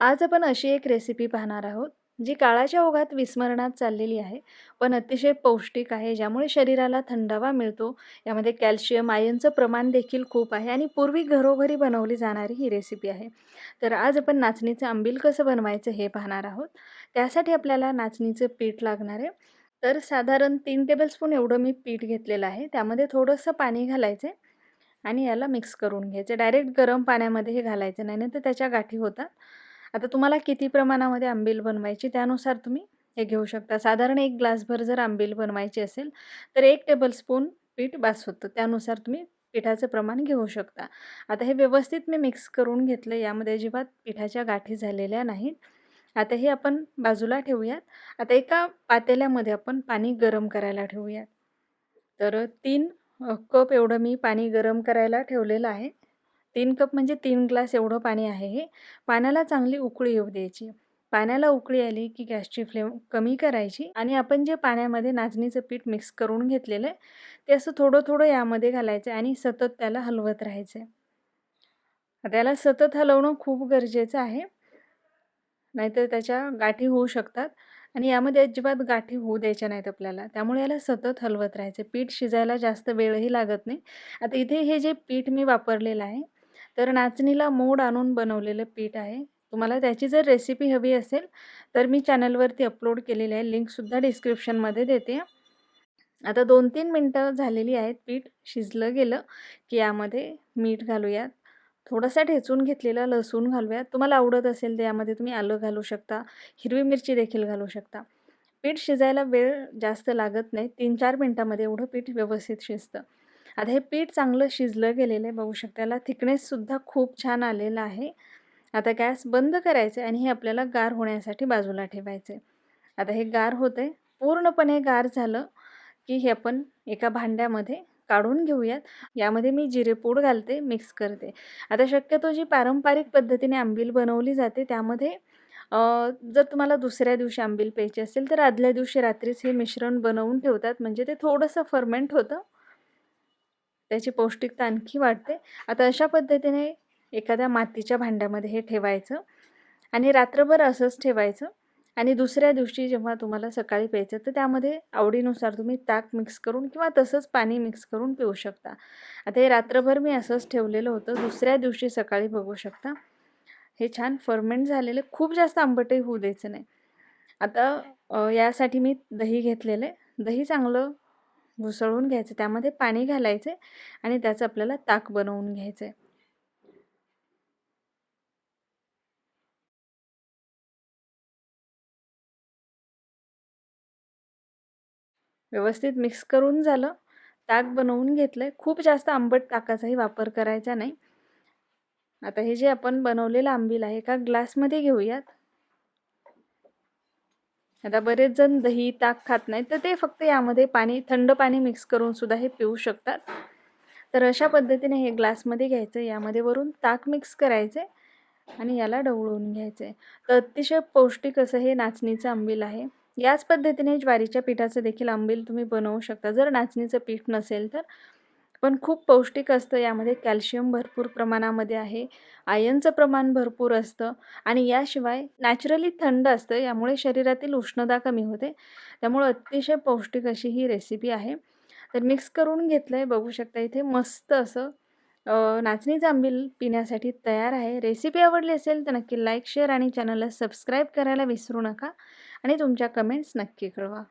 आज आपण अशी एक रेसिपी पाहणार आहोत, जी काळाच्या ओघात विस्मरणात चाललेली आहे, पण अतिशय पौष्टिक आहे, ज्यामुळे शरीराला थंडावा मिळतो. यामध्ये कॅल्शियम, आयनचं प्रमाण देखील खूप आहे आणि पूर्वी घरोघरी बनवली जाणारी ही रेसिपी आहे. तर आज आपण नाचणीचं आंबील कसं बनवायचं हे पाहणार आहोत. त्यासाठी आपल्याला नाचणीचं पीठ लागणार आहे. तर साधारण तीन टेबलस्पून एवढं मी पीठ घेतलेलं आहे. त्यामध्ये थोडंसं पाणी घालायचं आहे आणि याला मिक्स करून घ्यायचं. डायरेक्ट गरम पाण्यामध्ये हे घालायचं नाही, तर त्याच्या गाठी होतात. आता तुम्हाला किती प्रमाणामध्ये आंबील बनवायची त्यानुसार तुम्ही हे घेऊ शकता. साधारण एक ग्लासभर जर आंबील बनवायची असेल, तर एक टेबलस्पून पीठ बास होतं. त्यानुसार तुम्ही पिठाचं प्रमाण घेऊ शकता. आता हे व्यवस्थित मी मिक्स करून घेतलं. यामध्ये अजिबात पिठाच्या गाठी झालेल्या नाहीत. आता हे आपण बाजूला ठेवूयात. आता एका पातेल्यामध्ये आपण पाणी गरम करायला ठेवूयात. तर तीन कप एवढं मी पाणी गरम करायला ठेवलेलं आहे. तीन कप म्हणजे तीन ग्लास एवढं पाणी आहे हे. पाण्याला चांगली उकळी येऊ द्यायची. पाण्याला उकळी आली की गॅसची फ्लेम कमी करायची आणि आपण जे पाण्यामध्ये नाचणीचं पीठ मिक्स करून घेतलेलं आहे ते असं थोडं थोडं यामध्ये घालायचं आणि सतत त्याला हलवत राहायचं. त्याला सतत हलवणं खूप गरजेचं आहे. नाहीतर त्याच्या गाठी होऊ शकतात आणि यामध्ये अजिबात गाठी होऊ द्यायच्या नाहीत आपल्याला. त्यामुळे याला सतत हलवत राहायचं. पीठ शिजायला जास्त वेळही लागत नाही. आता इथे हे जे पीठ मी वापरलेलं आहे तर नाचणीला मोड आणून बनवलेलं पीठ आहे. तुम्हाला त्याची जर रेसिपी हवी असेल तर मी चॅनलवरती अपलोड केलेली आहे. लिंकसुद्धा डिस्क्रिप्शनमध्ये देते. आता दोन तीन मिनटं झालेली आहेत. पीठ शिजलं गेलं की यामध्ये मीठ घालूयात. थोडासा ठेचून घेतलेला लसूण घालूयात. तुम्हाला आवडत असेल तर यामध्ये तुम्ही आलं घालू शकता. हिरवी मिरची देखील घालू शकता. पीठ शिजायला वेळ जास्त लागत नाही. तीन चार मिनटामध्ये एवढं पीठ व्यवस्थित शिजतं. आता हे पीठ चांगलं शिजलं गेलेलं आहे बघू शकता. याला थिकनेससुद्धा खूप छान आलेला आहे. आता गॅस बंद करायचं आणि हे आपल्याला गार होण्यासाठी बाजूला ठेवायचे आता हे गार होते पूर्णपणे गार झालं की हे आपण एका भांड्यामध्ये काढून घेऊयात. यामध्ये मी जिरेपूड घालते मिक्स करते. आता शक्यतो जी पारंपरिक पद्धतीने आंबील बनवली जाते त्यामध्ये जर तुम्हाला दुसऱ्या दिवशी आंबील प्यायची असेल तर आदल्या दिवशी रात्रीच हे मिश्रण बनवून ठेवतात. म्हणजे ते थोडंसं फर्मेंट होतं. त्याची पौष्टिकता आणखी वाढते. आता अशा पद्धतीने एखाद्या मातीच्या भांड्यामध्ये हे ठेवायचं आणि रात्रभर असंच ठेवायचं आणि दुसऱ्या दिवशी जेव्हा तुम्हाला सकाळी प्यायचं तर त्यामध्ये आवडीनुसार तुम्ही ताक मिक्स करून किंवा तसंच पाणी मिक्स करून पिऊ शकता. आता हे रात्रभर मी असंच ठेवलेलं होतं दुसऱ्या दिवशी सकाळी बघू शकता. हे छान फर्मेंट झालेले खूप जास्त आंबटही होऊ द्यायचं नाही. आता यासाठी मी दही घेतलेलं आहे. दही चांगलं घुसळून घ्यायचं त्यामध्ये पाणी घालायचं आणि त्याचं आपल्याला ताक बनवून घ्यायचं आहे. व्यवस्थित मिक्स करून झालं ताक बनवून घेतलं आहे खूप जास्त आंबट ताकाचाही वापर करायचा नाही. आता हे जे आपण बनवलेलं आंबील आहे एका ग्लासमध्ये घेऊयात. आता बरेच जण दही ताक खात नाहीत तर ते फक्त यामध्ये पाणी थंड पाणी मिक्स करून सुद्धा हे पिऊ शकतात. तर अशा पद्धतीने हे ग्लासमध्ये घ्यायचं यामध्ये वरून ताक मिक्स करायचे आणि याला ढवळून घ्यायचे. तर अतिशय पौष्टिक असं हे नाचणीचं आंबील आहे. याच पद्धतीने ज्वारीच्या पिठाचं देखील आंबील तुम्ही बनवू शकता. जर नाचणीचं पीठ नसेल तर पण खूप पौष्टिक असतं. यामध्ये कॅल्शियम भरपूर प्रमाणामध्ये आहे. आयनचं प्रमाण भरपूर असतं. आणि याशिवाय नॅचरली थंड असतं. यामुळे शरीरातील उष्णता कमी होते. त्यामुळे अतिशय पौष्टिक अशी ही रेसिपी आहे. तर मिक्स करून घेतलं आहे बघू शकता इथे मस्त असं नाचणी जांबील पिण्यासाठी तयार आहे. रेसिपी आवडली असेल तर नक्की लाईक शेअर आणि चॅनलला सबस्क्राईब करायला विसरू नका. आणि तुमच्या कमेंट्स नक्की कळवा.